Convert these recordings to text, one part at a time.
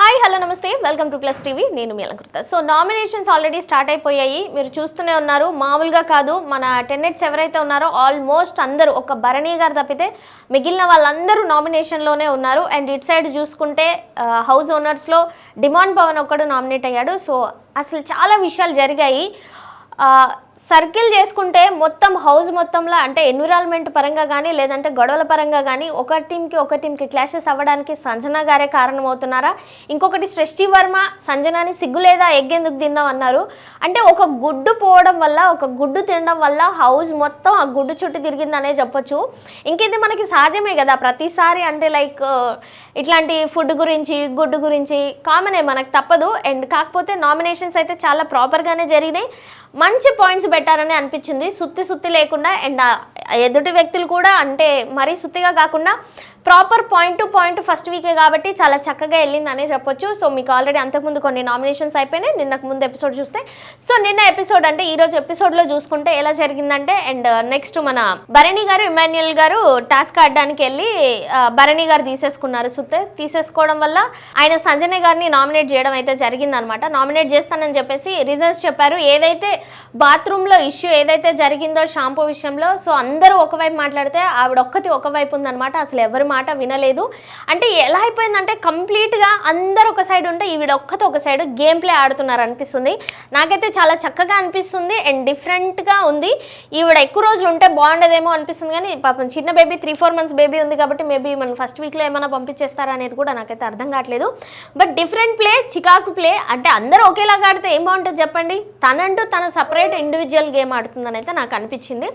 Hi hello నమస్తే. Welcome to Plus TV. నేను మీ Alankrita. So nominations already start అయిపోయాయి. మీరు చూస్తూనే ఉన్నారు. మామూలుగా కాదు. మన టెన్నెట్స్ ఎవరైతే ఉన్నారో ఆల్మోస్ట్ అందరూ ఒక భరణి గారు తప్పితే మిగిలిన వాళ్ళందరూ నామినేషన్లోనే ఉన్నారు. అండ్ ఇట్ సైడ్ చూసుకుంటే హౌస్ ఓనర్స్లో డిమాండ్ పవన్ ఒక్కడు నామినేట్ అయ్యాడు. సో అసలు చాలా విషయాలు జరిగాయి. సర్కిల్ చేసుకుంటే మొత్తం హౌస్ మొత్తంలో అంటే ఎన్విరాన్మెంట్ పరంగా కానీ లేదంటే గొడవల పరంగా కానీ ఒక టీంకి ఒక టీంకి క్లాషెస్ అవ్వడానికి సంజన గారే కారణమవుతున్నారా? ఇంకొకటి సృష్టి వర్మ సంజనాని సిగ్గు లేదా ఎగ్గెందుకు తిందాం అన్నారు. అంటే ఒక గుడ్డు పోవడం వల్ల ఒక గుడ్డు తినడం వల్ల హౌస్ మొత్తం ఆ గుడ్డు చుట్టూ తిరిగిందనే చెప్పొచ్చు. ఇంకేది మనకి సహజమే కదా ప్రతిసారి అంటే లైక్ ఇట్లాంటి ఫుడ్ గురించి గుడ్డు గురించి కామనే మనకు తప్పదు. అండ్ కాకపోతే నామినేషన్స్ అయితే చాలా ప్రాపర్గానే జరిగినాయి. మంచి పాయింట్స్ పెట్టారని అనిపించింది. సుత్తి సుత్తి లేకుండా అండ్ ఎదుటి వ్యక్తులు కూడా అంటే మరీ సుత్తిగా కాకుండా proper point to point first వీకే కాబట్టి చాలా చక్కగా వెళ్ళిందనే చెప్పొచ్చు. సో మీకు ఆల్రెడీ అంతకుముందు కొన్ని నామినేషన్స్ అయిపోయినాయి. నిన్నకు ముందు ఎపిసోడ్ చూస్తే సో నిన్న ఎపిసోడ్ అంటే ఈ రోజు ఎపిసోడ్లో చూసుకుంటే ఎలా జరిగిందంటే అండ్ uh, నెక్స్ట్ మన భరణి గారు ఇమాన్యుయల్ గారు టాస్క్ ఆడడానికి వెళ్ళి uh, భరణి గారు తీసేసుకున్నారు సుత్తే. తీసేసుకోవడం వల్ల ఆయన సంజయ్ గారిని నామినేట్ చేయడం అయితే జరిగిందనమాట. నామినేట్ చేస్తానని చెప్పేసి రీజన్స్ చెప్పారు. ఏదైతే బాత్రూంలో ఇష్యూ ఏదైతే జరిగిందో షాంపూ విషయంలో సో అందరూ ఒకవైపు మాట్లాడితే ఆవిడ ఒక్కతి ఒకవైపు ఉందన్నమాట. అసలు ఎవరి మాట వినలేదు. అంటే ఎలా అయిపోయిందంటే కంప్లీట్గా అందరు ఒక సైడ్ ఉంటే ఈవిడ ఒక్కతి ఒక సైడ్ గేమ్ ప్లే ఆడుతున్నారు అనిపిస్తుంది. నాకైతే చాలా చక్కగా అనిపిస్తుంది. అండ్ డిఫరెంట్గా ఉంది. ఈవిడ ఎక్కువ రోజులు ఉంటే బాగుండేదేమో అనిపిస్తుంది కానీ పాపం చిన్న baby three four months baby ఉంది కాబట్టి మేబీ మనం ఫస్ట్ వీక్లో ఏమైనా పంపించేస్తారా అనేది కూడా నాకైతే అర్థం కావట్లేదు. బట్ డిఫరెంట్ ప్లే చికాకు ప్లే అంటే అందరూ ఒకేలాగా ఆడితే ఏం బాగుంటుంది చెప్పండి? తనంటూ తన సపరేట్ ఇండివిజువల్ గేమ్ ఆడుతుందని అయితే నాకు అనిపించింది.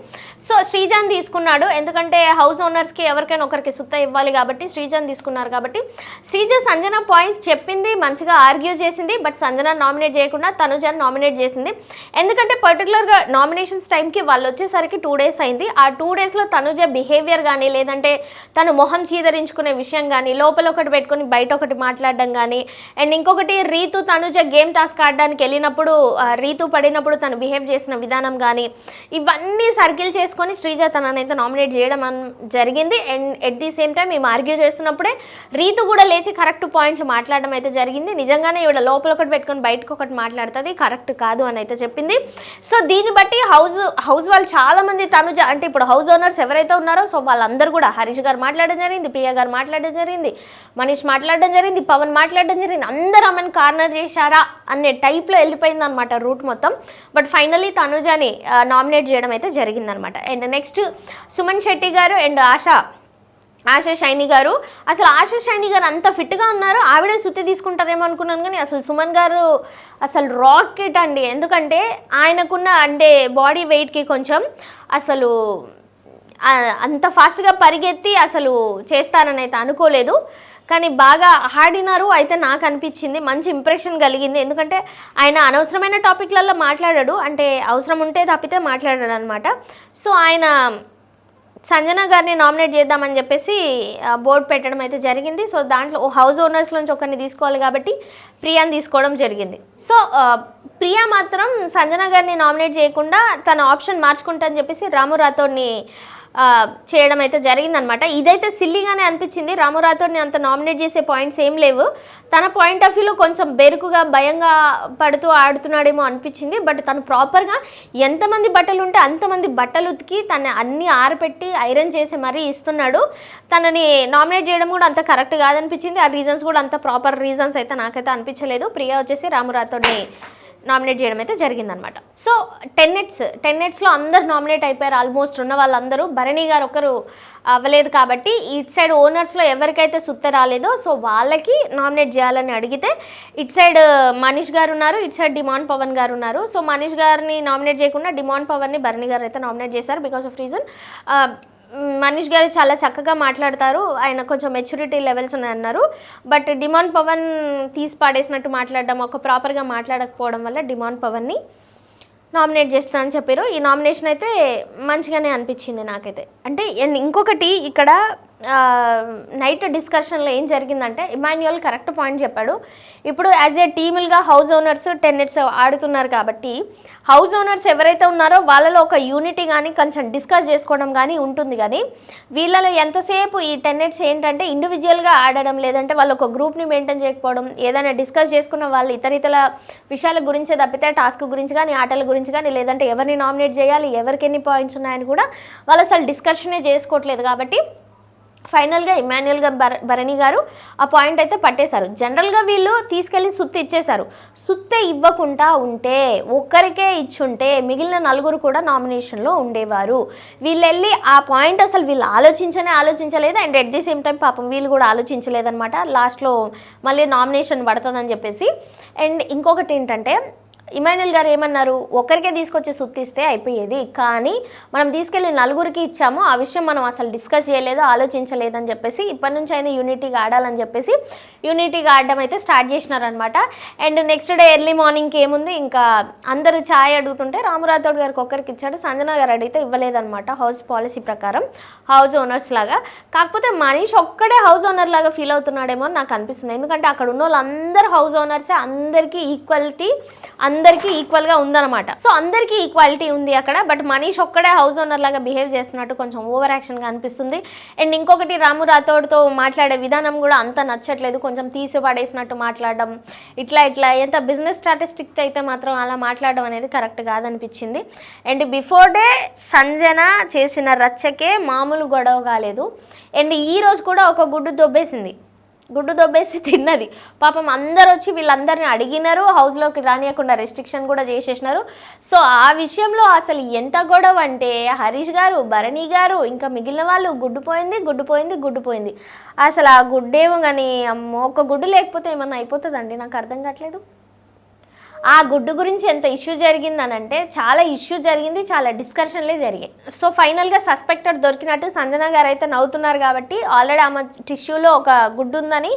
సో శ్రీ శ్రీజాన్ తీసుకున్నాడు. ఎందుకంటే హౌస్ ఓనర్స్కి ఎవరికైనా ఒకరికి సుత్త ఇవ్వాలి కాబట్టి శ్రీజాన్ తీసుకున్నారు కాబట్టి. శ్రీజ సంజన పాయింట్స్ చెప్పింది మంచిగా ఆర్గ్యూ చేసింది బట్ సంజన నామినేట్ చేయకుండా తనుజాన్ నామినేట్ చేసింది. ఎందుకంటే పర్టికులర్గా నామినేషన్స్ టైంకి వాళ్ళు వచ్చేసరికి టూ డేస్ అయింది. ఆ టూ డేస్లో తనుజ బిహేవియర్ కానీ లేదంటే తను మొహం చీదరించుకునే విషయం కానీ లోపల ఒకటి పెట్టుకొని బయట ఒకటి మాట్లాడడం కానీ అండ్ ఇంకొకటి రీతు తనుజ గేమ్ టాస్క్ ఆడడానికి వెళ్ళినప్పుడు రీతు పడినప్పుడు తను బిహేవ్ చేసిన విధానం కానీ ఇవన్నీ సర్కిల్ చేసుకొని శ్రీజ తననైతే నామినేట్ చేయడం జరిగింది. And at the same time మేము ఆర్గ్యూ చేస్తున్నప్పుడే రీతు కూడా లేచి కరెక్ట్ పాయింట్లు మాట్లాడడం అయితే జరిగింది. నిజంగానే ఈవిడ లోపల ఒకటి పెట్టుకొని బయటకు ఒకటి మాట్లాడుతుంది. కరెక్ట్ కాదు అని అయితే చెప్పింది. సో దీన్ని బట్టి హౌస్ హౌస్ వాళ్ళు చాలా మంది తనుజ అంటే ఇప్పుడు హౌస్ ఓనర్స్ ఎవరైతే ఉన్నారో సో వాళ్ళందరూ కూడా హరీష్ గారు మాట్లాడడం జరిగింది ప్రియా గారు మాట్లాడడం జరిగింది మనీష్ మాట్లాడడం జరిగింది పవన్ మాట్లాడడం జరిగింది. అందరూ ఆమెను కార్నర్ చేశారా అనే టైప్లో వెళ్ళిపోయింది అనమాట రూట్ మొత్తం. బట్ ఫైనల్లీ తనుజాని నామినేట్ చేయడం అయితే జరిగిందనమాట and next next Suman Shetty garu and Asha ASHA Saini గారు. అసలు ఆశా షైని గారు అంత ఫిట్గా ఉన్నారు ఆవిడే సుత్తి తీసుకుంటారేమో అనుకున్నాను కానీ అసలు సుమన్ గారు అసలు రాకెట్ అండి. ఎందుకంటే ఆయనకున్న అంటే బాడీ వెయిట్కి కొంచెం అసలు అంత ఫాస్ట్గా పరిగెత్తి అసలు చేస్తారని అయితే అనుకోలేదు. కానీ బాగా ఆడినారు. అయితే నాకు అనిపించింది మంచి ఇంప్రెషన్ కలిగింది. ఎందుకంటే ఆయన అనవసరమైన టాపిక్లలో మాట్లాడాడు. అంటే అవసరం ఉంటే తప్పితే మాట్లాడాడు అనమాట సో ఆయన సంజన గారిని నామినేట్ చేద్దామని చెప్పేసి బోర్డు పెట్టడం అయితే జరిగింది. సో దాంట్లో హౌస్ ఓనర్స్ నుంచి ఒకరిని తీసుకోవాలి కాబట్టి ప్రియాని తీసుకోవడం జరిగింది. సో ప్రియా మాత్రం సంజన గారిని నామినేట్ చేయకుండా తన ఆప్షన్ మార్చుకుంటా అని చెప్పేసి రాము రాథోడ్ని చేయడం అయితే జరిగిందనమాట. ఇదైతే సిల్లీగానే అనిపించింది. రాము రాథోడ్ని అంత నామినేట్ చేసే పాయింట్స్ ఏం లేవు. తన పాయింట్ ఆఫ్ వ్యూలో కొంచెం బెరుకుగా భయంగా పడుతూ ఆడుతున్నాడేమో అనిపించింది. బట్ తను ప్రాపర్గా ఎంతమంది బట్టలు ఉంటే అంతమంది బట్టలు ఉతికి తన అన్ని ఆరపెట్టి ఐరన్ చేసి మరీ ఇస్తున్నాడు. తనని నామినేట్ చేయడం కూడా అంత కరెక్ట్ కాదనిపించింది. ఆ రీజన్స్ కూడా అంత ప్రాపర్ రీజన్స్ అయితే నాకైతే అనిపించలేదు. ప్రియా వచ్చేసి రాము రాథోడ్ని నామినేట్ చేయడం అయితే జరిగిందనమాట. సో టెన్నెట్స్ టెన్నెట్స్లో అందరు నామినేట్ అయిపోయారు. ఆల్మోస్ట్ ఉన్న వాళ్ళందరూ. భరణి గారు ఒకరు అవ్వలేదు కాబట్టి ఇట్ సైడ్ ఓనర్స్లో ఎవరికైతే సుత్త రాలేదో సో వాళ్ళకి నామినేట్ చేయాలని అడిగితే ఇట్ సైడ్ మనీష్ గారు ఉన్నారు ఇట్ సైడ్ డిమాండ్ పవన్ గారు ఉన్నారు. సో మనీష్ గారిని నామినేట్ చేయకుండా డిమాండ్ పవన్ని భరణి గారు అయితే నామినేట్ చేశారు. బికాస్ ఆఫ్ రీజన్ మనీష్ గారు చాలా చక్కగా మాట్లాడతారు. ఆయన కొంచెం మెచ్యూరిటీ లెవెల్స్ ఉన్నాయి అన్నారు. బట్ డిమాండ్ పవన్ తీసి పాడేసినట్టు మాట్లాడడం ఒక ప్రాపర్గా మాట్లాడకపోవడం వల్ల డిమాండ్ పవన్ని నామినేట్ చేస్తానని చెప్పారు. ఈ నామినేషన్ అయితే మంచిగానే అనిపించింది నాకైతే. అంటే ఇంకొకటి ఇక్కడ నైట్ డిస్కషన్లో ఏం జరిగిందంటే ఇమాన్యుయల్ కరెక్ట్ పాయింట్ చెప్పాడు. ఇప్పుడు యాజ్ ఏ టీములుగా హౌస్ ఓనర్స్ టెన్నెట్స్ ఆడుతున్నారు కాబట్టి హౌస్ ఓనర్స్ ఎవరైతే ఉన్నారో వాళ్ళలో ఒక యూనిటీ కానీ కొంచెం డిస్కస్ చేసుకోవడం కానీ ఉంటుంది కానీ వీళ్ళలో ఎంతసేపు ఈ టెన్నెట్స్ ఏంటంటే ఇండివిజువల్గా ఆడడం లేదంటే వాళ్ళు ఒక గ్రూప్ని మెయింటైన్ చేయకపోవడం ఏదైనా డిస్కస్ చేసుకున్న వాళ్ళు ఇతర ఇతర విషయాల గురించే తప్పితే టాస్క్ గురించి కానీ ఆటల గురించి కానీ లేదంటే ఎవరిని నామినేట్ చేయాలి ఎవరికి ఎన్ని పాయింట్స్ ఉన్నాయని కూడా వాళ్ళు అసలు డిస్కషనే చేసుకోవట్లేదు కాబట్టి ఫైనల్గా ఇమాన్యుయల్గా భర భరణి గారు ఆ పాయింట్ అయితే పట్టేశారు. జనరల్గా వీళ్ళు తీసుకెళ్ళి సుత్తి ఇచ్చేశారు. సుత్తే ఇవ్వకుండా ఉంటే ఒక్కరికే ఇచ్చుంటే మిగిలిన నలుగురు కూడా నామినేషన్లో ఉండేవారు. వీళ్ళు వెళ్ళి ఆ పాయింట్ అసలు వీళ్ళు ఆలోచించనే ఆలోచించలేదు. And at the same time పాపం వీళ్ళు కూడా ఆలోచించలేదన్నమాట. లాస్ట్లో మళ్ళీ నామినేషన్ పడుతుందని చెప్పేసి. అండ్ ఇంకొకటి ఏంటంటే ఇమాన్యుల్ గారు ఏమన్నారు? ఒకరికే తీసుకొచ్చి సుత్తిస్తే అయిపోయేది. కానీ మనం తీసుకెళ్ళి నలుగురికి ఇచ్చాము ఆ విషయం మనం అసలు డిస్కస్ చేయలేదు ఆలోచించలేదని చెప్పేసి ఇప్పటి నుంచి అయినా యూనిటీగా ఆడాలని చెప్పేసి యూనిటీగా ఆడడం అయితే స్టార్ట్ చేసినారనమాట అండ్ నెక్స్ట్ డే ఎర్లీ మార్నింగ్కి ఏముంది? ఇంకా అందరూ ఛాయ్ అడుగుతుంటే రామరాథోడ్ గారికి ఒక్కరికి ఇచ్చాడు. సంజన గారు అడిగితే ఇవ్వలేదన్నమాట హౌస్ పాలసీ ప్రకారం. హౌస్ ఓనర్స్ లాగా. కాకపోతే మనీష్ ఒక్కడే హౌస్ ఓనర్ లాగా ఫీల్ అవుతున్నాడేమో నాకు అనిపిస్తుంది. ఎందుకంటే అక్కడ ఉన్న వాళ్ళందరూ హౌస్ ఓనర్సే అందరికీ ఈక్వాలిటీ అందరికీ ఈక్వల్గా ఉందన్నమాట. సో అందరికీ ఈక్వాలిటీ ఉంది అక్కడ బట్ మనీష్ ఒక్కడే హౌస్ ఓనర్ లాగా బిహేవ్ చేస్తున్నట్టు కొంచెం ఓవర్ యాక్షన్గా అనిపిస్తుంది. అండ్ ఇంకొకటి రాము రాథోడ్తో మాట్లాడే విధానం కూడా అంత నచ్చట్లేదు. కొంచెం తీసి పడేసినట్టు మాట్లాడడం ఇట్లా ఇట్లా ఎంత బిజినెస్ స్టాటిస్టిక్స్ అయితే మాత్రం అలా మాట్లాడడం అనేది కరెక్ట్ కాదనిపించింది. అండ్ బిఫోర్ డే సంజన చేసిన రచ్చకే మామూలు గొడవ కాలేదు. అండ్ ఈ రోజు కూడా ఒక గుడ్డు దొబ్బేసింది. గుడ్డు దొబ్బేసి తిన్నది. పాపం అందరు వచ్చి వీళ్ళందరిని అడిగినారు హౌస్లోకి రానియకుండా రెస్ట్రిక్షన్ కూడా చేసేసినారు. సో ఆ విషయంలో అసలు ఎంత గొడవ అంటే హరీష్ గారు భరణి గారు ఇంకా మిగిలిన వాళ్ళు గుడ్డు పోయింది గుడ్డు పోయింది గుడ్డు పోయింది. అసలు ఆ గుడ్డేమో కానీ అమ్మో ఒక గుడ్డు లేకపోతే ఏమన్నా అయిపోతుందండి? నాకు అర్థం కావట్లేదు. ఆ గుడ్డు గురించి ఎంత ఇష్యూ జరిగిందనంటే చాలా ఇష్యూ జరిగింది చాలా డిస్కషన్లే జరిగాయి. సో ఫైనల్గా సస్పెక్టెడ్ దొరికినట్టు సంజన గారు అయితే నవ్వుతున్నారు కాబట్టి ఆల్రెడీ ఆమె టిష్యూలో ఒక గుడ్డు ఉందని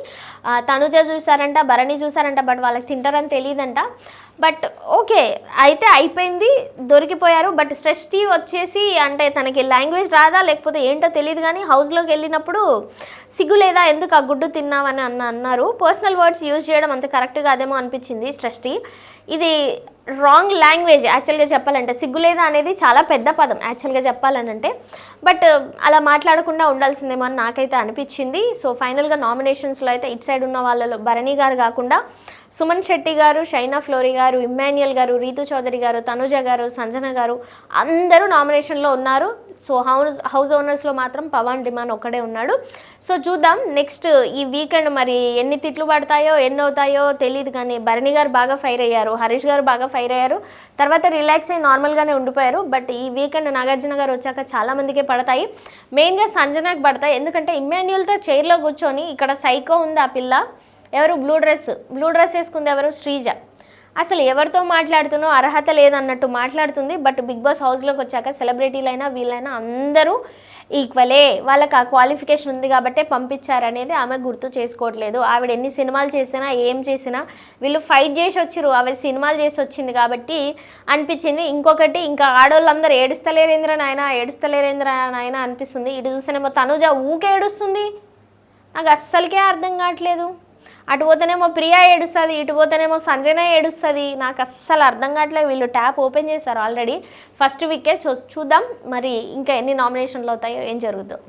తనుజ చూసారంట భరణి చూసారంట బట్ వాళ్ళకి తింటారని తెలియదంట. బట్ ఓకే అయితే అయిపోయింది దొరికిపోయారు. బట్ సృష్టి వచ్చేసి అంటే తనకి లాంగ్వేజ్ రాదా లేకపోతే ఏంటో తెలియదు కానీ హౌస్లోకి వెళ్ళినప్పుడు సిగ్గు లేదా ఎందుకు ఆ గుడ్డు తిన్నావని అన్న అన్నారు. పర్సనల్ వర్డ్స్ యూజ్ చేయడం అంత కరెక్ట్ కాదేమో అనిపించింది స్ట్రెస్టీ 伊的。రాంగ్ లాంగ్వేజ్ యాక్చువల్గా చెప్పాలంటే సిగ్గులేదా అనేది చాలా పెద్ద పదం యాక్చువల్గా చెప్పాలనంటే. బట్ uh, అలా మాట్లాడకుండా ఉండాల్సిందేమో అని నాకైతే అనిపించింది. సో ఫైనల్గా నామినేషన్స్లో అయితే ఇట్ సైడ్ ఉన్న వాళ్ళలో భరణి గారు కాకుండా సుమన్ శెట్టి గారు షైనా ఫ్లోరి గారు ఇమ్మాన్యుయల్ గారు రీతు చౌదరి గారు తనుజ గారు సంజన గారు అందరూ నామినేషన్లో ఉన్నారు. సో హౌస్ హౌస్ ఓనర్స్లో మాత్రం పవన్ డిమాన్ ఒక్కడే ఉన్నాడు. సో చూద్దాం నెక్స్ట్ ఈ వీకెండ్ మరి ఎన్ని తిట్లు పడతాయో ఎన్ని అవుతాయో తెలియదు కానీ భరణి గారు బాగా ఫైర్ అయ్యారు హరీష్ గారు బాగా ఫైర్ అయ్యారు. తర్వాత రిలాక్స్ అయ్యి నార్మల్గానే ఉండిపోయారు. బట్ ఈ వీకెండ్ నాగార్జున గారు వచ్చాక చాలామందికి పడతాయి. మెయిన్గా సంజనాకి పడతాయి. ఎందుకంటే ఇమ్మాన్యుయల్తో చైర్లో కూర్చొని ఇక్కడ సైకో ఉంది ఆ పిల్ల. ఎవరు? బ్లూ డ్రెస్ బ్లూ డ్రెస్ వేసుకుంది ఎవరు? శ్రీజ. అసలు ఎవరితో మాట్లాడుతున్నో అర్హత లేదన్నట్టు మాట్లాడుతుంది. బట్ బిగ్ బాస్ హౌస్లోకి వచ్చాక సెలబ్రిటీలైనా వీళ్ళైనా అందరూ ఈక్వలే వాళ్ళకి ఆ క్వాలిఫికేషన్ ఉంది కాబట్టే పంపించారనేది ఆమె గుర్తు చేసుకోవట్లేదు. ఆవిడ ఎన్ని సినిమాలు చేసినా ఏం చేసినా వీళ్ళు ఫైట్ చేసి వచ్చిరు ఆవిడ సినిమాలు చేసి వచ్చింది కాబట్టి అనిపించింది. ఇంకొకటి ఇంకా ఆడవాళ్ళందరూ ఏడుస్తలేరేంద్ర నాయన ఏడుస్తలేరేంద్ర నాయన అనిపిస్తుంది. ఇటు చూసినేమో తనుజ ఊకే ఏడుస్తుంది. నాకు అస్సలకే అర్థం కావట్లేదు. అటు పోతేనేమో ప్రియా ఏడుస్తుంది ఇటు పోతేనేమో సంజన ఏడుస్తుంది. నాకు అస్సలు అర్థం కావట్లేదు వీళ్ళు ట్యాప్ ఓపెన్ చేశారు ఆల్రెడీ. ఫస్ట్ వీకే చూ చూద్దాం మరి ఇంకా ఎన్ని నామినేషన్లు అవుతాయో ఏం జరుగుతుందో